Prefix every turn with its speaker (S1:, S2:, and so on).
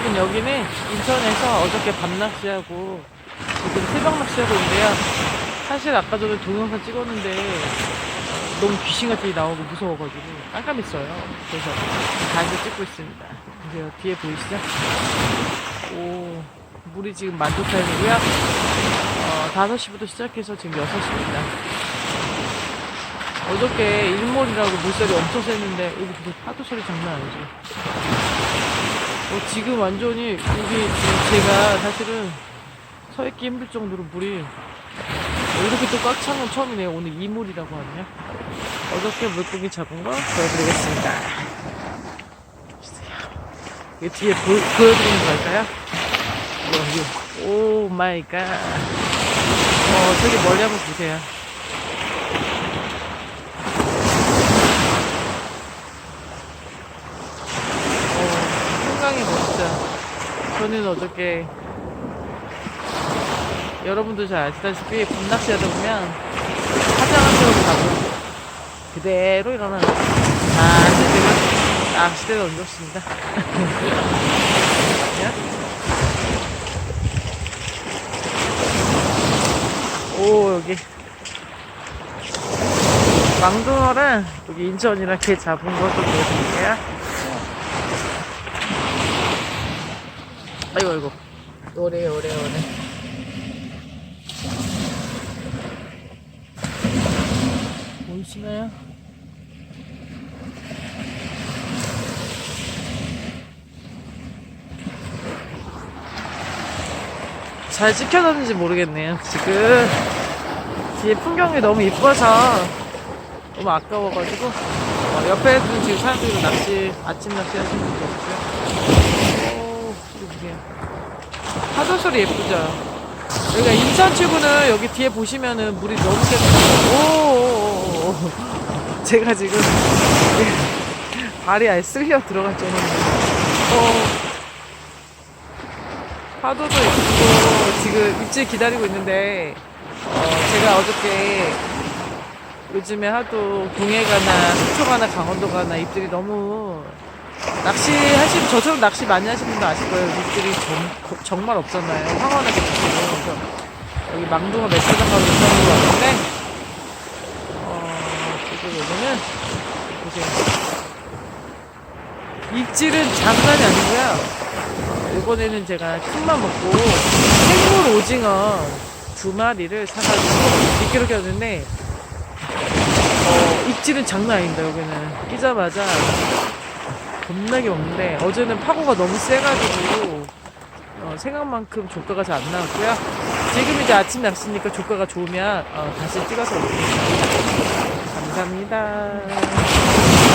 S1: 여러분 여기는 인천에서 어저께 밤낚시하고 지금 새벽 낚시하고 있는데요. 사실 아까 전에 동영상 찍었는데 너무 귀신같이 나오고 무서워가지고 깜깜했어요. 그래서 다시 찍고 있습니다. 보세요. 뒤에 보이시죠? 오, 물이 지금 만조 타임이고요. 어, 5시부터 시작해서 지금 6시입니다. 어저께 일몰이라고 물살이 엄청 셌는데 여기 보세요. 파도 소리 장난 아니죠? 어, 지금 완전히 여기 제가 사실은 서 있기 힘들 정도로 물이 어, 이렇게 또 꽉 찬 건 처음이네요. 오늘 이물이라고 하네요. 어저께 물고기 잡은 거 보여드리겠습니다. 이 뒤에 보, 보여드리는 거 할까요? 오 마이 갓. 어, 저기 멀리 한번 보세요. 어, 한강이 멋있죠. 저는 어저께 여러분도 잘 아시다시피 밤낚시 하다 보면 화장한 쪽으로 가고 그대로 일어나는 아, 제가 낚시대를 얹었습니다. 오, 여기. 망둥어를 여기 인천이랑 개 잡은 것도 보여드릴게요. 아이고, 아이고. 오래, 오래, 오래. 보이시나요? 잘 찍혀졌는지 모르겠네요. 지금 뒤에 풍경이 너무 이뻐서 너무 아까워가지고 어, 옆에는 지금 사람들이 낚시 아침 낚시 하시는 분도 없고요. 오, 이거 보세요. 소리 예쁘죠? 여기가 인천 출구는 여기 뒤에 보시면은 물이 너무 깨끗해요. 제가 지금 발이 아예 쓸려 들어갈 정도로 어, 파도도 있고 지금 입질 기다리고 있는데 어, 제가 어저께 요즘에 하도 동해 가나 속초 가나 강원도 가나 입질이 너무 낚시 하시면 저처럼 낚시 많이 하시는 분도 아실 거예요. 입질이 정, 정말 없잖아요. 잡히고 그래서 여기 망둥어 매차장 가고 인천으로 왔는데 어, 지금 여기는 보세요. 입질은 장난이 아니고요. 이번에는 제가 큰맘 먹고 생물 오징어 두 마리를 사가지고 미끼로 꼈는데 어, 입질은 장난 아닙니다 여기는 끼자마자 겁나게 먹는데 어제는 파고가 너무 세가지고 어, 생각만큼 조가가 잘 안 나왔고요. 지금 이제 아침 낚시니까 조가가 좋으면 어, 다시 찍어서 올리겠습니다. 감사합니다